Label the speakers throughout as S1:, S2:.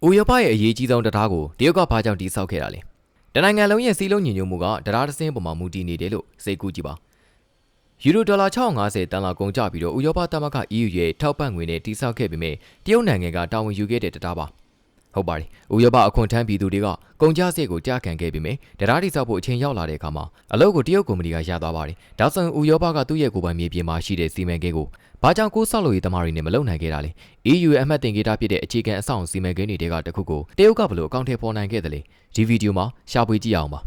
S1: ။ဥရောပရဲ့အရေးကြီးဆုံးတရားကိုတရုတ်ကဘာကြောင့်တိစောက်ခဲ့တာလဲ။တနိုင်ငံလုံးရဲ့စီးလုံးညီညွတ်မှုကတရားတစ်စင်းပေါ်မှာမူတည်နေတယ်လို့စိတ်ကူးကြည့်ပါ။ယူရိုဒေါ်လာ650တန်လောက်ကုန်ကျပြီးတော့ဥရောပသမဂ္ဂ EU ရဲ့ထောက်ပံ့ငွေနဲ့တိစောက်ခဲ့ပြီးမြဲတရုတ်နိုင်ငံကတာဝန်ယူခဲ့တဲ့တရားပါ။ ဟုတ်ပါတယ်။ဥရောပအခွန်ထမ်းပြည်သူတွေကကုန်ကျစရိတ်ကိုကြားခံခဲ့ပြီးမြဲတရားတိစောက်ဖို့အချိန်ရောက်လာတဲ့အခါမှာအလုပ်ကိုတရုတ်ကုမ္ပဏီကရသွားပါတယ်။ဒါဆိုရင်ဥရောပကသူ့ရဲ့ကိုယ်ပိုင်မြေပြင်မှာရှိတဲ့စီမံကိန်းကိုဘာကြောင့်ကိုးဆောက်လို့ရေးသမားတွေနဲ့မလုပ်နိုင်ခဲ့တာလဲ EU ရဲ့အမှတ်တင်ကေတာဖြစ်တဲ့အခြေခံအဆောက်အုံစီမံကိန်းတွေကတခုကိုတရုတ်ကဘလို့အကောင့်ထဲပေါ်နိုင်ခဲ့တယ်လေဒီဗီဒီယိုမှာရှာဖွေကြည့်အောင်ပါ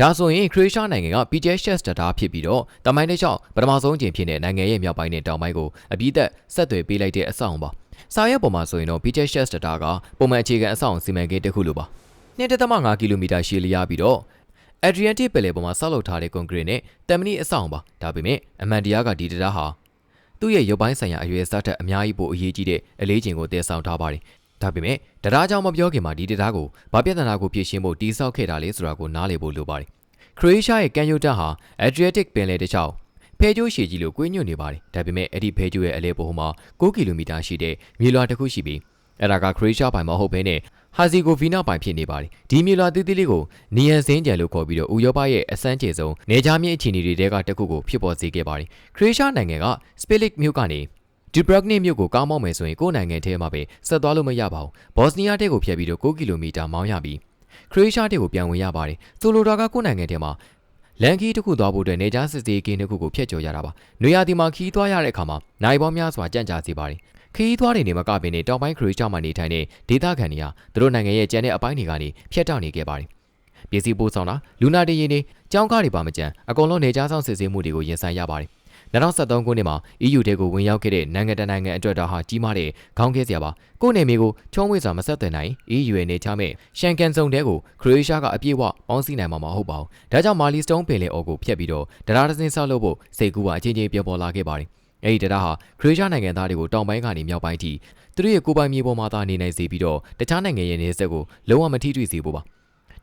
S1: ဒါဆိုရင်ခရိုရှားနိုင်ငံက PJS တတားဖြစ်ပြီးတော့တမိုင်းတစ်လျှောက်ပထမဆုံးချိန်ဖြစ်တဲ့နိုင်ငံရဲ့မြောက်ပိုင်းနဲ့တောင်ပိုင်းကိုအပြည့်သက်ဆက်သွယ်ပေးလိုက်တဲ့အဆောက်အုံပါ စာရွက်ပေါ်မှာဆိုရင်တော့ PJS တတားကပုံမှန်အခြေခံအဆောက်အုံစီမံကိန်းတစ်ခုလိုပါ2.5ကီလိုမီတာရှည်လျားပြီးတော့ Adriatic ပယ်လယ်ပေါ်မှာဆောက်လုပ်ထားတဲ့ကွန်ကရစ်နဲ့တမ်မနီအဆောက်အုံပါဒါပေမဲ့အမှန်တရားကဒီတရားဟာသူ့ရဲ့ရုပ်ပိုင်းဆိုင်ရာအရွယ်စားထက်အများကြီးပိုအရေးကြီးတဲ့အလေးချိန်ကိုတည်ဆောက်ထားပါတယ်ဒါပေမဲ့တရားကြောင့်မပြောခင်မှာဒီတရားကိုဘာပြဿနာကိုဖြေရှင်းဖို့တိစောက်ခဲ့တာလဲဆိုတာကိုနားလည်ဖို့လိုပါတယ်ခရိုအေးရှားရဲ့ကန်ယိုတက်ဟာ Adriatic ပင်လယ်တစ်လျှောက် ဖဲကျိုးရှည်ကြီးလို့ကွေးညွတ်နေပါတယ်ဒါပေမဲ့အဲ့ဒီဖဲကျိုးရဲ့အလဲပိုမှာ9ကီလိုမီတာရှိတဲ့မြေလွှာတစ်ခုရှိပြီးအဲ့ဒါကခရိုအေးရှားပိုင်မဟုတ်ဘဲနဲ့ဟာဇီဂိုဗီနာပိုင်ဖြစ်နေပါတယ်ဒီမြေလွှာသေးသေးလေးကိုနီယန်စင်းကြံလို့ခေါ်ပြီးတော့ဥရောပရဲ့အစမ်းကျေဆုံးနေကြားမြင့်အခြေအနေတွေတဲကတစ်ခုကိုဖြစ်ပေါ်စေခဲ့ပါတယ်ခရိုအေးရှားနိုင်ငံကစပစ်လစ်မြို့ကနေဒီဘရက်နီမြို့ကိုကားမောင်းမယ်ဆိုရင်ကိုယ်နိုင်ငံထဲမှာပဲဆက်သွားလို့မရပါဘူးဘော့စနီးယားတဲကိုဖျက်ပြီးတော့9ကီလိုမီတာမောင်းရပြီးခရိုအေးရှားတဲကိုပြန်ဝင်ရပါတယ်ဆိုလိုတာကကိုယ်နိုင်ငံထဲမှာ လန်ကီတစ်ခုသွားဖို့အတွက်နေကြားစစ်စေးကင်းတစ်ခုကိုဖျက်ကျော်ရတာပါ။နွေရာသီမှာခီးသွားရတဲ့အခါမှာနိုင်ပေါင်းများစွာကြန့်ကြာစေပါတယ်။ခီးသွားတွေနေမကပင်နေတောင်ပိုင်းခရိုအေးရှားမှာနေထိုင်တဲ့ဒေသခံတွေကသူတို့နိုင်ငံရဲ့ကျန်တဲ့အပိုင်းတွေကနေဖျက်တောက်နေခဲ့ပါတယ်။ပြည်စည်းပို့ဆောင်တာလူနာတရင်တွေကြောင်းကားတွေပါမကြံအကုန်လုံးနေကြားဆောင်စစ်ဆေးမှုတွေကိုရင်ဆိုင်ရပါတယ်။ 2023ခုနှစ်မှာ EU တဲကိုဝင်ရောက်ခဲ့တဲ့နိုင်ငံတကာနိုင်ငံအတွက်ဒါဟာကြီးမားတဲ့ခေါင်းခဲစရာပါကိုယ့်နယ်မြေကိုချုံးဝေးစွာမဆက်သွယ်နိုင် EU ရဲ့နေချမဲ့ရှန်ကန်စုံတဲကိုခရိုအေးရှားကအပြည့်အဝပေါင်းစည်းနိုင်မှာမဟုတ်ပါဘူးဒါကြောင့်မာလီစတုန်းပင်လေအော်ကိုဖျက်ပြီးတော့ဒရာဒစင်းဆောက်လုပ်ဖို့စိတ်ကူးကအချင်းချင်းပြောပေါ်လာခဲ့ပါတယ်အဲ့ဒီတရားဟာခရီးရှားနိုင်ငံသားတွေကိုတောင်ပိုင်းကနေမြောက်ပိုင်းထိသူတို့ရဲ့ကိုယ်ပိုင်မြေပေါ်မှာသာနေနိုင်စေပြီးတော့တခြားနိုင်ငံရဲ့နေဆက်ကိုလုံးဝမထိတွေ့စေဖို့ပါ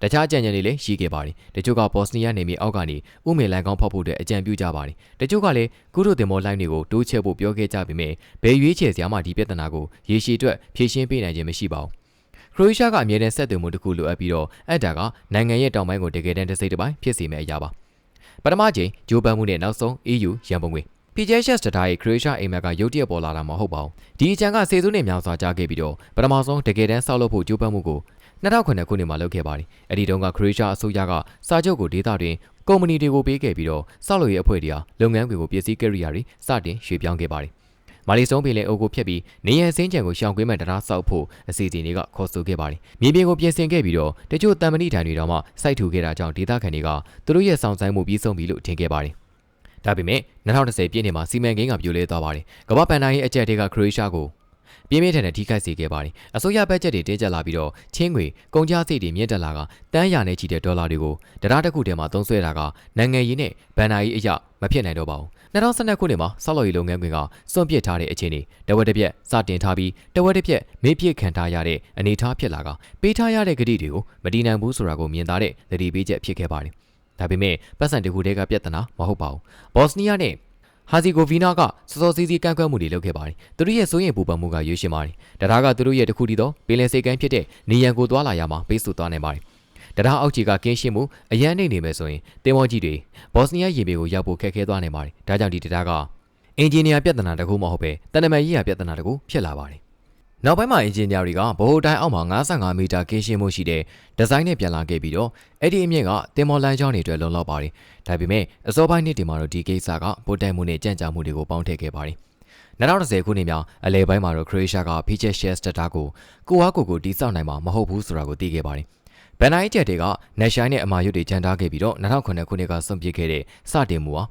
S1: တခြားကြံကြံတွေလည်းရှိခဲ့ပါတယ်။တချို့ကဘော့စနီးယားနေမြေအောက်ကနေဥမေလန်ကောင်းဖောက်ဖို့အတွက်အကြံပြုကြပါတယ်။တချို့ကလည်းကုတို့တင်မောလိုင်းတွေကိုတိုးချဲ့ဖို့ပြောခဲ့ကြပေမဲ့ဘယ်ရွေးချယ်စရာမှဒီပြဿနာကိုရေရှည်အတွက်ဖြေရှင်းပေးနိုင်ခြင်းမရှိပါဘူး။ခရိုအေးရှားကအမြဲတမ်းဆက်သွယ်မှုတစ်ခုလိုအပ်ပြီးတော့အက်တာကနိုင်ငံရဲ့တောင်ပိုင်းကိုတကယ်တမ်းတစ်စိတ်တစ်ပိုင်းဖြစ်စေမယ့်အရာပါ။ပထမချိန်ဂျိုးပန်မှုနဲ့နောက်ဆုံး EU ရန်ပုံငွေ PJS တထားရဲ့ Croatia အိမ်မက်ကရုတ်တရက်ပေါ်လာတာမဟုတ်ပါဘူး။ဒီအကြံကစေစုနဲ့မြောင်စွာကြားခဲ့ပြီးတော့ပထမဆုံးတကယ်တမ်းဆောက်လုပ်ဖို့ကြိုးပမ်းမှုကို 2009ခုနှစ်မှာလုပ်ခဲ့ပါတယ်။အဲဒီတုန်းက Croatia အစိုးရကစာချုပ်ကိုဒေသတွင်ကုမ္ပဏီတွေကိုပေးခဲ့ပြီးတော့ဆောက်လုပ်ရေးအဖွဲ့တွေဟာလုပ်ငန်းတွေကိုပြည်စည်းကိရိယာတွေစတင်ရွှေ့ပြောင်းခဲ့ပါတယ်။မာလီစုံပင်လေအုပ်ကိုဖျက်ပြီးနေရန်စင်းကြံကိုရှောင်ကွင်းမဲ့တရားဆောက်ဖို့အစီအစဉ်တွေကခေါ်ဆိုခဲ့ပါတယ်။မြေပြင်ကိုပြင်ဆင်ခဲ့ပြီးတော့တချို့တံမဏိထိုင်တွေတော့မှစိုက်ထူခဲ့တာကြောင့်ဒေသခံတွေကသူတို့ရဲ့ဆောင်ဆိုင်မှုပြီးဆုံးပြီလို့ထင်ခဲ့ပါတယ်။ဒါပေမဲ့2010ပြည့်နှစ်မှာစီမံကိန်းကပြိုလဲသွားပါတယ်။ကမ္ဘာပန်တိုင်းရဲ့အကြက်တွေကခရိုအေးရှားကို ပြင်းပြင်းထန်ထန်ထိခိုက်စေခဲ့ပါတယ်။အစိုးရဘတ်ဂျက်တွေတင်းကျပ်လာပြီးတော့ချင်းငွေကုန်ကျစရိတ်တွေမြင့်တက်လာကတန်းရာနဲ့ချီတဲ့ဒေါ်လာတွေကိုတရားတစ်ခုတည်းမှာသုံးစွဲတာကနိုင်ငံရေးနဲ့ဘဏ္ဍာရေးအရာမဖြစ်နိုင်တော့ပါဘူး။2012ခုနှစ်မှာဆောက်လုပ်ရေးလုပ်ငန်းခွင်ကစွန့်ပစ်ထားတဲ့အခြေအနေတဝက်တစ်ပြက်စတင်ထားပြီးတဝက်တစ်ပြက်မေးပြစ်ခံထားရတဲ့အနေအထားဖြစ်လာကပေးထားရတဲ့ဂတိတွေကိုမတည်နိုင်ဘူးဆိုတာကိုမြင်သာတဲ့သတိပေးချက်ဖြစ်ခဲ့ပါတယ်။ဒါပေမဲ့ပတ်စံတခုတည်းကပြဿနာမဟုတ်ပါဘူး။ဘော့စနီးယားနဲ့ ဟာဇီဂိုဗီနာကစောစောစီးစီးကန့်ကွက်မှုတွေလုပ်ခဲ့ပါတယ်။သူတို့ရဲ့စိုးရိမ်ပူပန်မှုကရွေးရှင်ပါတယ်။တရားကသူတို့ရဲ့တခုတည်းသောပင်လယ်စိတ်ကမ်းဖြစ်တဲ့နေရန်ကိုသွားလာရမှာပေးဆိုသွားနိုင်ပါတယ်။တရားအောက်ခြေကကင်းရှင်းမှုအရန်နေနေမယ်ဆိုရင်တင်မောကြီးတွေဘော့စနီးယားရေမြေကိုရောက်ဖို့ခက်ခဲသွားနိုင်ပါတယ်။ဒါကြောင့်ဒီတရားကအင်ဂျင်နီယာပြဿနာတကူမဟုတ်ပဲတန်တမန်ရေးရာပြဿနာတကူဖြစ်လာပါတယ်။ နောက်ပိုင်းမှာအင်ဂျင်နီယာတွေကဗဟိုတိုင်းအောက်မှာ55မီတာကင်းရှင်းမှုရှိတဲ့ဒီဇိုင်းနဲ့ပြန်လာခဲ့ပြီးတော့အဲ့ဒီအမြင့်ကတင်မော်လန်ချောင်းတွေအတွက်လုံလောက်ပါတယ်။ဒါပေမဲ့အစောပိုင်းနှစ်တွေမှာတော့ဒီကိစ္စကပိုတိုင်မှုနဲ့ကြံ့ကြာမှုတွေကိုပေါင်းထည့်ခဲ့ပါတယ်။2010ခုနှစ်မှာအလဲပိုင်းမှာတော့ခရိုအေးရှားက Feature Share Data ကိုကိုအားကိုကိုတိစောက်နိုင်မှာမဟုတ်ဘူးဆိုတာကိုသိခဲ့ပါတယ်။ဘန်နိုင်ကျက်တွေက National နဲ့အမာရွတ်တွေခြံထားခဲ့ပြီးတော့2009ခုနှစ်ကစွန့်ပစ်ခဲ့တဲ့စတင်မှုဟာ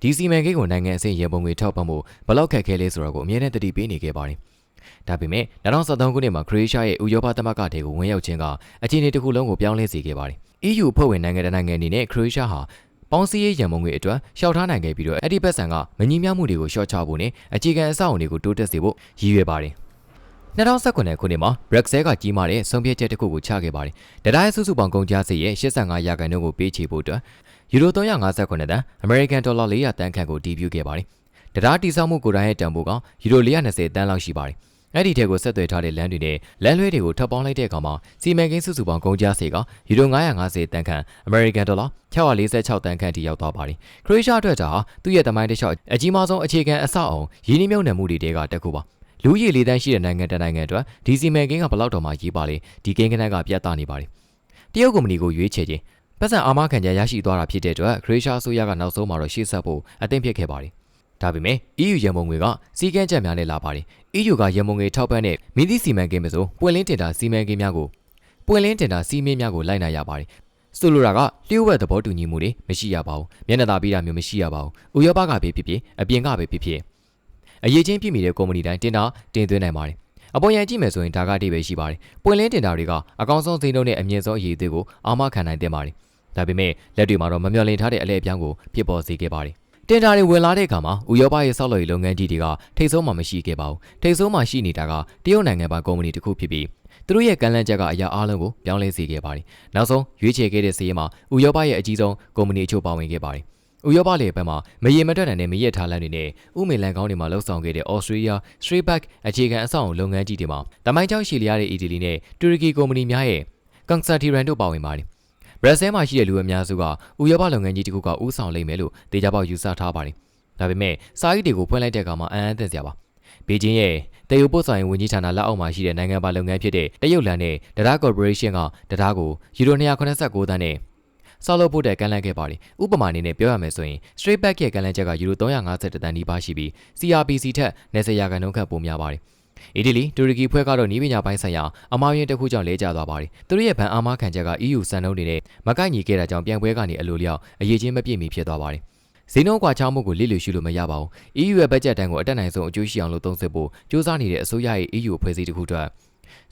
S1: ဒီစီမံကိန်းကိုနိုင်ငံအဆင့်ရေပုံငွေထောက်ပံ့မှုဘလောက်ခက်ခဲလဲဆိုတာကိုအမြဲတမ်းတတိပေးနေခဲ့ပါတယ်။ ဒါပေမဲ့2013ခုနှစ်မှာခရိုအေးရှားရဲ့ဥရောပသမဂ္ဂဒေကိုဝင်ရောက်ခြင်းကအခြေအနေတစ်ခုလုံးကိုပြောင်းလဲစေခဲ့ပါတယ်။ EU ဖွဲ့ဝင်နိုင်ငံတစ်နိုင်ငံအနေနဲ့ခရိုအေးရှားဟာပေါင်းစည်းရေးရန်ပုံငွေအတွက်ရှောက်ထားနိုင်ခဲ့ပြီးတော့အဲ့ဒီဘက်ဆန်ကမငြင်းများမှုတွေကိုရှော့ချဖို့နဲ့အခြေခံအဆောက်အအုံတွေကိုတိုးတက်စေဖို့ရည်ရွယ်ပါတယ်2019ခုနှစ်မှာ Brexit ကကြီးမားတဲ့ဆုံးဖြတ်ချက်တစ်ခုကိုချခဲ့ပါတယ်။ဒါတိုင်းစုစုပေါင်းကုန်ကျစရိတ်ရဲ့85ရာခိုင်နှုန်းကိုပေးချေဖို့အတွက်ယူရို359တန် American Dollar 400တန်ခန့်ကိုတည်ပြုခဲ့ပါတယ်။တရားတိစောက်မှုကိုယ်တိုင်ရဲ့တန်ဖိုးကယူရို420တန်လောက်ရှိပါတယ် အဲ့ဒီထက်ကိုဆက်သွယ်ထားတဲ့လမ်းတွေနဲ့လမ်းလွှဲတွေကိုထပ်ပေါင်းလိုက်တဲ့အခါမှာစီမံကိန်းစုစုပေါင်းကုန်ကျစရိတ်ကယူရို950တန်ခန့်အမေရိကန်ဒေါ်လာ646တန်ခန့်ထိရောက်သွားပါတယ်ခရိုအေးရှားအတွက်ဒါဟာသူ့ရဲ့တမိုင်းတစ်လျှောက်အကြီးမားဆုံးအခြေခံအဆောက်အုံရင်းနှီးမြှုပ်နှံမှုတွေတဲကတစ်ခုပါလူကြီးလေးတန်းရှိတဲ့နိုင်ငံတစ်နိုင်ငံအတွက်ဒီစီမံကိန်းကဘလောက်တော်မှရေးပါလေဒီကိန်းကနန်းကပြတ်သားနေပါတယ်တရုတ်ကုမ္ပဏီကိုရွေးချယ်ခြင်းပတ်စံအာမခံချက်ရရှိသွားတာဖြစ်တဲ့အတွက်ခရိုအေးရှားအစိုးရကနောက်ဆုံးမှာတော့ရှေ့ဆက်ဖို့အသင့်ဖြစ်ခဲ့ပါတယ် ဒါပေမဲ့ EU ရန်ပုံငွေကစီကန်းချက်များနဲ့လာပါတယ် EU ကရန်ပုံငွေထောက်ပံ့တဲ့မိသည့်စီမံကိန်းမဆိုပွင့်လင်းတင်တာစီမံကိန်းများကိုပွင့်လင်းတင်တာစီမင်းများကိုလိုက်နိုင်ရပါတယ်ဆိုလိုတာကလျှို့ဝှက်သဘောတူညီမှုတွေမရှိရပါဘူးမျက်နှာသာပေးတာမျိုးမရှိရပါဘူးဥရောပကပဲဖြစ်ဖြစ်အပြင်ကပဲဖြစ်ဖြစ်အရေးချင်းပြည့်မီတဲ့ကုမ္ပဏီတိုင်းတင်တာတင်သွင်းနိုင်ပါတယ်အပေါ်ရန်ကြည့်မယ်ဆိုရင်ဒါကတိပဲရှိပါတယ်ပွင့်လင်းတင်တာတွေကအကောင်းဆုံးဈေးနှုန်းနဲ့အမြင့်ဆုံးအရေးအသွေးကိုအာမခံနိုင်တဲ့ပါတယ်ဒါပေမဲ့လက်တွေမှာတော့မမျှော်လင့်ထားတဲ့အလဲအပြောင်းကိုဖြစ်ပေါ်စေခဲ့ပါတယ် တင်တာတွေဝင်လာတဲ့အခါမှာဥရောပရဲ့ဆောက်လုပ်ရေးလုပ်ငန်းကြီးတွေကထိပ်ဆုံးမှာမရှိခဲ့ပါဘူးထိပ်ဆုံးမှာရှိနေတာကတရုတ်နိုင်ငံပိုင်ကုမ္ပဏီတစ်ခုဖြစ်ပြီးသူတို့ရဲ့ကမ်းလှမ်းချက်ကအရာအလုံးကိုပြောင်းလဲစေခဲ့ပါတယ်နောက်ဆုံးရွေးချယ်ခဲ့တဲ့စီးရင်မှာဥရောပရဲ့အကြီးဆုံးကုမ္ပဏီအချို့ပါဝင်ခဲ့ပါတယ်ဥရောပလေဘက်မှာမရေမတွက်နိုင်တဲ့မရက်ထားလမ်းတွေနဲ့ဥမေလန်ကောင်းတွေမှာလှုပ်ဆောင်ခဲ့တဲ့ Australia, Strayback အခြေခံအဆောက်အုံလုပ်ငန်းကြီးတွေမှာတမိုင်းကျောင်းရှည်လျားတဲ့အီတလီနဲ့တူရကီကုမ္ပဏီများရဲ့ Concertiran တို့ပါဝင်ပါတယ် ဘရက်ဆဲမှာရှိတဲ့လူအများစုကဥရောပလုပ်ငန်းကြီးတစ်ခုကဥဆောင်လိမ့်မယ်လို့ဒေတာပေါက်ယူဆထားပါတယ်။ဒါပေမဲ့စာအုပ်တွေကိုဖွင့်လိုက်တဲ့အခါမှာအံ့အားသင့်စရာပါ။ဘေကျင်းရဲ့တရုတ်ပို့ဆောင်ရေးဝန်ကြီးဌာနလက်အောက်မှာရှိတဲ့နိုင်ငံပိုင်လုပ်ငန်းဖြစ်တဲ့တရုတ်လန်နဲ့ဒတာကော်ပိုရေးရှင်းကဒတာကိုယူရို289သန်းနဲ့ဆောက်လုပ်ဖို့တဲ့ကမ်းလှမ်းခဲ့ပါတယ်။ဥပမာအနေနဲ့ပြောရမယ်ဆိုရင် straight back ရဲ့ကမ်းလှမ်းချက်ကယူရို350တန်းနီးပါးရှိပြီး CRPC ထက်90ရာခိုင်နှုန်းခန့်ပိုများပါတယ်။ အီတလီတူရကီဖွဲ့ကတော့နီးပညာပိုင်းဆိုင်ရာအမားရင်တစ်ခုကြောင့်လဲကျသွားပါတယ်။သူတို့ရဲ့ဗန်အာမခံချက်က EU စံနှုန်းတွေနဲ့မကိုက်ညီခဲ့တာကြောင့်ပြန်ပွဲကနေအလိုလျောက်အရေးချင်းမပြည့်မီဖြစ်သွားပါတယ်။ဈေးနှုန်းကွာခြားမှုကိုလိလျူရှုလို့မရပါဘူး။ EU ရဲ့ဘတ်ဂျက်တန်းကိုအတက်နိုင်ဆုံးအကျိုးရှိအောင်လို့သုံးစွဲဖို့စ조사နေတဲ့အစိုးရရဲ့ EU အဖွဲ့အစည်းတစ်ခုအတွက်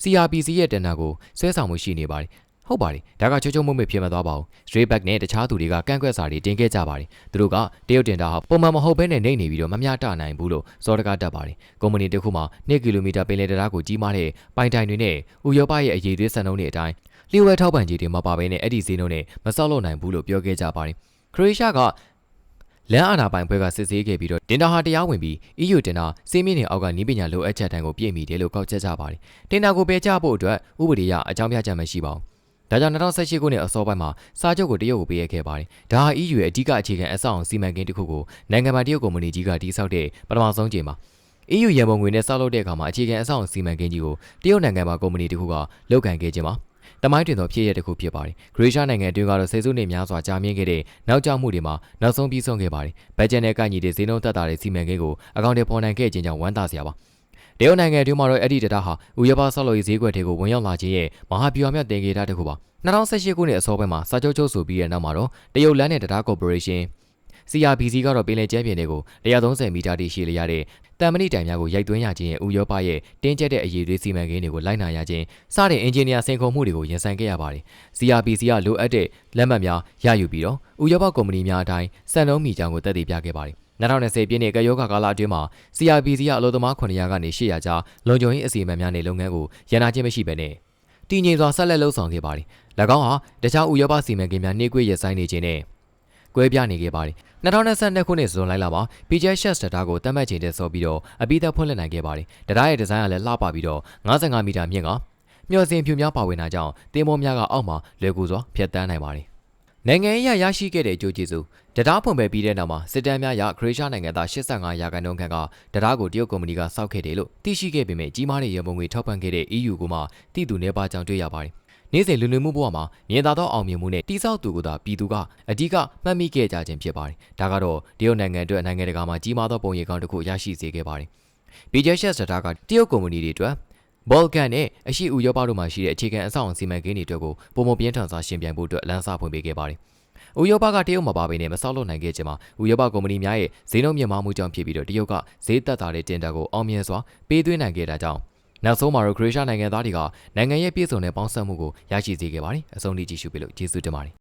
S1: CRPC ရဲ့တန်တာကိုဆွဲဆောင်မှုရှိနေပါတယ်။ ဟုတ်ပါတယ်ဒါကချိုးချိုးမွေ့မွေ့ဖြစ်မသွားပါဘူး straight back နဲ့တခြားသူတွေကကန့်ကွက်စာတွေတင်ခဲ့ကြပါတယ်သူတို့ကတရုတ်တင်တာဟာပုံမှန်မဟုတ်ဘဲနဲ့နေနေပြီးတော့မမျှတနိုင်ဘူးလို့စောတကားတက်ပါတယ်ကုမ္ပဏီတစ်ခုမှာ2ကီလိုမီတာပင်လယ်တရားကိုကြီးမားတဲ့ပိုင်တိုင်တွေနဲ့ဥရောပရဲ့အရေးသွေးစံနှုန်းတွေအတိုင်းလျှို့ဝှက်ထောက်ပံ့ကြီးတွေမပါဘဲနဲ့အဲ့ဒီဈေးနှုန်းနဲ့မဆောက်လုပ်နိုင်ဘူးလို့ပြောခဲ့ကြပါတယ်ခရိုအေးရှားကလမ်းအာဏာပိုင်ဘွဲကစစ်ဆေးခဲ့ပြီးတော့တင်တာဟာတရားဝင်ပြီး EU တင်တာစီးမင်းတွေအောက်ကနီးပညာလိုအပ်ချက်တန်းကိုပြည့်မီတယ်လို့ကောက်ချက်ကြပါတယ်တင်တာကိုပယ်ချဖို့အတွက်ဥပဒေအရအကြောင်းပြချက်မရှိပါဘူး ဒါကြောင့်2018ခုနှစ်အစောပိုင်းမှာစာချုပ်ကိုတရုတ်ကိုပေးရခဲ့ပါတယ်။ဒါဟာ EU ရဲ့အဓိကအခြေခံအဆောက်အုံစီမံကိန်းတစ်ခုကိုနိုင်ငံပိုင်တရုတ်ကုမ္ပဏီကြီးကတည်ဆောက်တဲ့ပထမဆုံးကြိမ်မှာ EU ရန်ပုံငွေနဲ့ဆောက်လုပ်တဲ့အခါမှာအခြေခံအဆောက်အုံစီမံကိန်းကြီးကိုတရုတ်နိုင်ငံပိုင်ကုမ္ပဏီတစ်ခုကလုပ်ကိုင်ခဲ့ခြင်းပါ။တမိုင်းတွင်သောဖြစ်ရတစ်ခုဖြစ်ပါတယ်။ဂရေရှားနိုင်ငံတွင်ကတော့စေစုနှစ်များစွာကြာမြင့်ခဲ့တဲ့နောက်ကျမှုတွေမှာနောက်ဆုံးပြီးဆုံးခဲ့ပါတယ်။ဘတ်ဂျက်နဲ့ကိုက်ညီတဲ့ဈေးနှုန်းသက်သာတဲ့စီမံကိန်းကိုအကောင့်တွေပေါ်နိုင်ခဲ့ခြင်းကြောင့်ဝမ်းသာစရာပါ။ တရုတ်နိုင်ငံတွင်မှာတော့အဲ့ဒီတရားဟာဥရောပဆောက်လုပ်ရေးဈေးကွက်တွေကိုဝင်ရောက်လာခြင်းရဲ့မဟာဗျူဟာမြောက်တင်ကေတာတစ်ခုပါ2018ခုနှစ်အစောပိုင်းမှာစာချုပ်ချုပ်ဆိုပြီးတဲ့နောက်မှာတော့တရုတ်လမ်းနဲ့တရားကော်ပိုရေးရှင်း CRBC ကတော့ပင်လယ်ကျဲပြင်တွေကို130မီတာတိရှိလျရတဲ့တမ်မဏိတိုင်များကိုရိုက်သွင်းရခြင်းရဲ့ဥရောပရဲ့တင်းကျပ်တဲ့အရေးတွေစီမံကိန်းတွေကိုလိုက်နာရခြင်းစတဲ့အင်ဂျင်နီယာစင်ခုံမှုတွေကိုရင်ဆိုင်ခဲ့ရပါတယ်။ CRBC ကလိုအပ်တဲ့လက်မှတ်များရယူပြီးတော့ဥရောပကုမ္ပဏီများအတိုင်းစံနှုန်းမီကြောင်ကိုတက်တည်ပြခဲ့ပါတယ်။ 2020ပြည့်နှစ်ကယောဂကာလအတွင်းမှာ CRBC ကအလို့သမား900ကနေ800ကျားလုံခြုံရေးအစီအမံများနဲ့လုပ်ငန်းကိုရန်နာခြင်းမရှိဘဲနဲ့တည်ငြိမ်စွာဆက်လက်လှုပ်ဆောင်ခဲ့ပါတယ်။၎င်းဟာတခြားဥရောပစီမံကိန်းများနှိကွေးရဆိုင်နေခြင်းနဲ့ကွဲပြားနေခဲ့ပါတယ်။2022ခုနှစ်ဇွန်လလိုက်မှာ PJ Shat Data ကိုတတ်မှတ်ချိန်တဲ့ဆိုပြီးတော့အပိသက်ဖွင့်လှစ်နိုင်ခဲ့ပါတယ်။ Data ရဲ့ဒီဇိုင်းကလည်းလှပပြီးတော့55မီတာမြင့်ကမျှော်စင်ဖြူများပါဝင်တာကြောင့်တင်းမောများကအောက်မှာလွယ်ကူစွာဖြတ်တန်းနိုင်ပါတယ်။ နိုင်ငံရေးရရရှိခဲ့တဲ့အကျိုးကျေးဇူးတရားဖွင့်ပယ်ပြီးတဲ့နောက်မှာစစ်တမ်းများရခရေရှားနိုင်ငံသား85ရာခိုင်နှုန်းခန့်ကတရားကိုတရုတ်ကုမ္ပဏီကစောက်ခဲ့တယ်လို့သိရှိခဲ့ပေမဲ့ကြီးမားတဲ့ရမုံငွေထောက်ပံ့ခဲ့တဲ့ EU ကမှတိတူနေပါကြောင်တွေ့ရပါတယ်။နေ့စဉ်လူလူမှုဘဝမှာမြင်သာသောအောင်မြင်မှုနဲ့တိစောက်သူကသာပြည်သူကအဓိကမှတ်မိခဲ့ကြခြင်းဖြစ်ပါတယ်။ဒါကတော့တရုတ်နိုင်ငံအတွက်နိုင်ငံတကာမှာကြီးမားသောပုံရိပ်ကောင်းတစ်ခုရရှိစေခဲ့ပါတယ်။ BJS Data ကတရုတ်ကုမ္ပဏီတွေအတွက် ဘော်ကန်နဲ့အရှိဥရောပတို့မှာရှိတဲ့အခြေခံအဆောက်အအုံစီမံကိန်းတွေအတွက်ကိုပုံမပြင်းထန်စွာရှင်ပြိုင်ဖို့အတွက်လမ်းစာဖွင့်ပေးခဲ့ပါတယ်။ဥရောပကတရုတ်မှာပါပေနဲ့မဆောက်လုပ်နိုင်ခဲ့ခြင်းမှာဥရောပကုမ္ပဏီများရဲ့ဈေးနှုန်းမြင့်မားမှုကြောင့်ဖြစ်ပြီးတော့တရုတ်ကဈေးသက်သာတဲ့တင်တာကိုအောင်မြင်စွာပေးသွင်းနိုင်ခဲ့တာကြောင့်နောက်ဆုံးမှာတော့ခရိုအေးရှားနိုင်ငံသားတွေကနိုင်ငံရဲ့ပြည်စုံတဲ့ပေါင်းစပ်မှုကိုရရှိစေခဲ့ပါတယ်။အဆုံးထိကြည့်ရှုပေးလို့ကျေးဇူးတင်ပါတယ်